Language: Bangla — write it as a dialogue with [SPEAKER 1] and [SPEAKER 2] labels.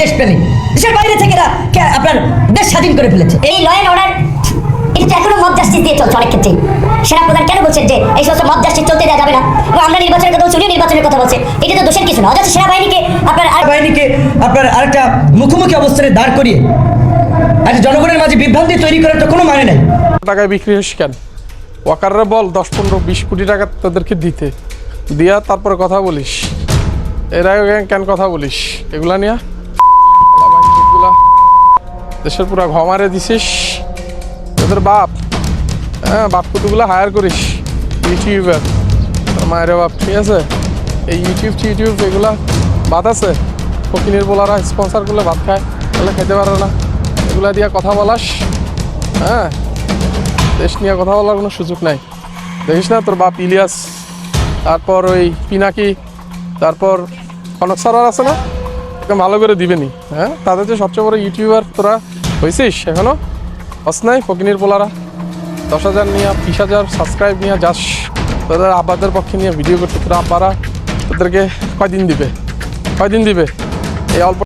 [SPEAKER 1] দেশের বাইরে থেকে এরা আপনার দেশ স্বাধীন করে ফেলেছে।
[SPEAKER 2] এই ল অ্যান্ড অর্ডার এটা এখনও মব জাস্টিস দিয়ে চলছে অনেক ক্ষেত্রে সেনা প্রধান কেন বলছেন যে এই সমস্ত মব জাস্টিস চলতে দেওয়া যাবে না? এবং আমরা নির্বাচনের কথা বলছি নির্বাচনের কথা বলছে এটা তো দোষের কিছু না। অথচ সেনাবাহিনীকে আপনার
[SPEAKER 1] বাহিনীকে আপনার আরেকটা মুখোমুখি অবস্থানে দাঁড় করিয়ে আজ জনগণের মাঝে বিভ্রান্তি তৈরি করার তো কোনো মানে নাই।
[SPEAKER 3] টাকায় বিক্রি হস কেন? ওয়াকাররা বল দশ পনেরো বিশ কোটি টাকা তাদেরকে দিতে। দিয়া তারপরে কথা বলিস। এরা কেন কথা বলিস? এগুলা নিয়া? দেশের পুরা ঘমারে দিছিস। তোদের বাপ। হ্যাঁ বাপ কুতুগুলো হায়ার করিস। ইউটিউবার মায়ের বাপ, ঠিক আছে? এই ইউটিউব টিউটিউব এগুলা বাদ আছে। ফকিনের বলারা স্পন্সার করলে ভাত খায়, তাহলে খেতে পারে না। এগুলা দিয়ে কথা বলাস। হ্যাঁ? দেশ নিয়ে কথা বলার কোনো সুযোগ নাই। দেখিস না তোর বাপ ইলিয়াস। তারপর ওই পিনাকি। তারপর কনক সরার আছে না? ভালো করে দিবেনি। হ্যাঁ? তাদের যে সবচেয়ে বড় ইউটিউবার তোরা হয়েছিস এখনও? হস নাই ফকিনের পোলারা, দশ হাজার নিয়ে, বিশ হাজার সাবস্ক্রাইব নিয়ে যাস। তোদের আব্বাদের পক্ষে নিয়ে ভিডিও করতে, তোরা আব্বারা তোদেরকে কয়দিন দিবে? কয়দিন দিবে? এই অল্প